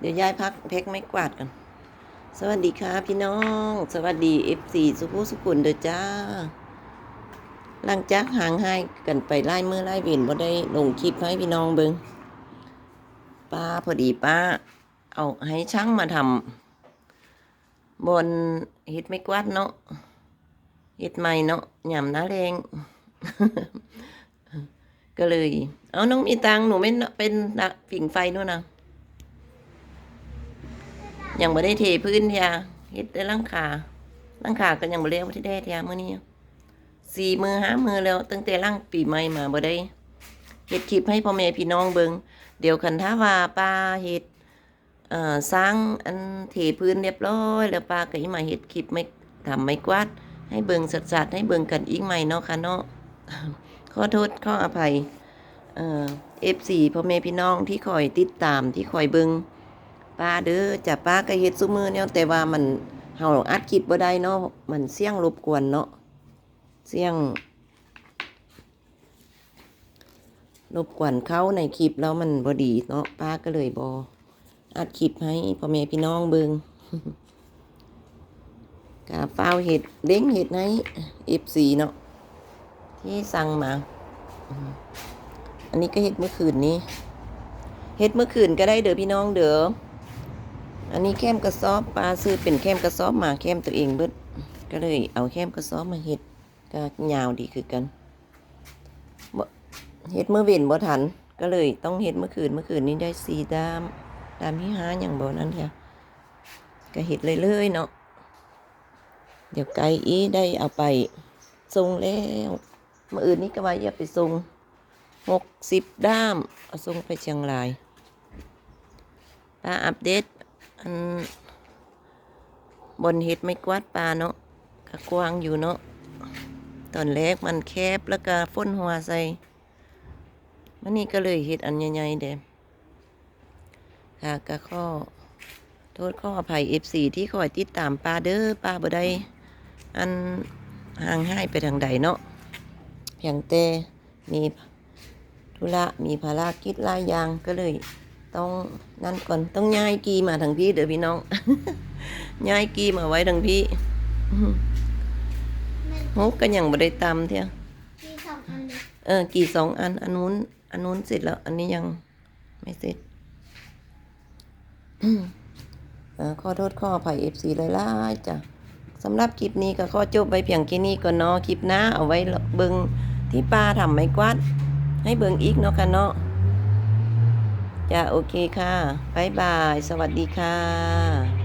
เดี๋ยวยายพักเพ็กไม่กวาดกัน สวัสดีค่ะพี่น้อง สวัสดีเอฟซีสุภุสุขุนเด้อจ้า หลังจากห่างหายกันไปไล่เมื่อไล่เวียนบ่ได้ลงคลิปให้พี่น้องเบิงป้าพอดีป้า เอาให้ช่างมาทำบนเฮ็ดไม่กวาดเนาะเฮ็ดใหม่เนาะหยำน้าแรงก็เลย เอาน้องมีตังหนูไม่เป็นนักฝิ่งไฟนู่นนะ ยังไม่ได้เทพื้นเทียเฮ็ดได้หลังคาหลังคาก็ยังบ่เลี้ยวที่ได้เทียมื้อนี้สี่มือห้ามือแล้วตั้งแต่หลังปีใหม่มาบ่ได้เฮ็ดคลิปให้พ่อแม่พี่น้องเบิงเดี๋ยวคันถ้าว่าป้าเฮ็ดเอ่อสร้างอันเทพื้นเรียบร้อยแล้วป้าก็สิมาเฮ็ดคลิปไม่ทำไม่กวาดให้เบิงสัดๆให้เบิงกันอีกใหม่เนาะค่ะเนาะขอโทษขออภัยเอ่อฟซีพ่อแม่พี่น้องที่คอยติดตามที่คอยเบิง ป้าเด้อจะป้าก็เฮ็ดซุมือเนี่ยแต่ว่ามันเฮาอัดคลิปบ่ได้เนาะมันเสียงรบกวนเนาะเสียงรบกวนเขาในคลิปแล้วมันบ่ดีเนาะป้าก็เลยบ่อัดคลิปให้พ่อแม่พี่น้องเบิงกาฟ้าเห็ดเล้งเห็ดให้ F4 เนาะที่สั่งมา อันนี้ก็เฮ็ดเมื่อคืนนี้เฮ็ดเมื่อคืนก็ได้เด้อพี่น้องเด้อ อันนี้แคมกระสอบปลาซื้อเป็นแคมกระสอบมาแคมตัวเองเบิดก็เลยเอาแคมกระสอบมาเฮ็ดก็ยาวดีคือกันเฮ็ดเมื่อเว้นบ่ทัน ก็เลยต้องเฮ็ดเมื่อคืนเมื่อคืนนี้ได้สีดามดามที่หาอย่างบ่นั้นค่ะก็เฮ็ดเลยเลยๆเนาะเดี๋ยวไก่อีได้เอาไปส่งแล้วเมื่ออื่นนี้ก็ว่าอย่าไปส่งหกสิบด้ามเอาส่งไปเชียงรายปลาอัปเดต อันบนเห็ดไม่กวาดปลาเนาะก็กวางอยู่เนาะตอนแรกมันแคบแล้วก็ฝนหัวใส่มันนี่ก็เลยเห็ดอันใหญ่ๆเด้ค่ะก็ข้อโทษข้ออภัยเอฟซีที่คอยติดตามปลาเด้อปลาบ่ได้อันห่างหายไปทางใดเนาะเพียงแต่มีธุระมีภารกิจหลายอย่างก็เลย ต้องนั่นก่อนต้องย้ายกีมาทางพี่เดี๋ยวพี่น้อง ย้ายกีมาไว้ทางพี่ฮกก็ยังบ่ได้ตำเที่ยมีสองอันเลยเออ กี่สองอัน อันนู้น อันนู้นเสร็จแล้ว อันนี้ยังไม่เสร็จอืมเออขอโทษข้ออภัยเอฟซีเลยล่ะจ้ะสำหรับคลิปนี้ก็ขอจบไปเพียงแค่นี้ก่อนเนาะคลิปหน้าเอาไว้เบิงที่ป้าทำไม้กวาดให้เบิงอีกเนาะค่ะเนาะ จะโอเคค่ะบ๊ายบาย สวัสดีค่ะ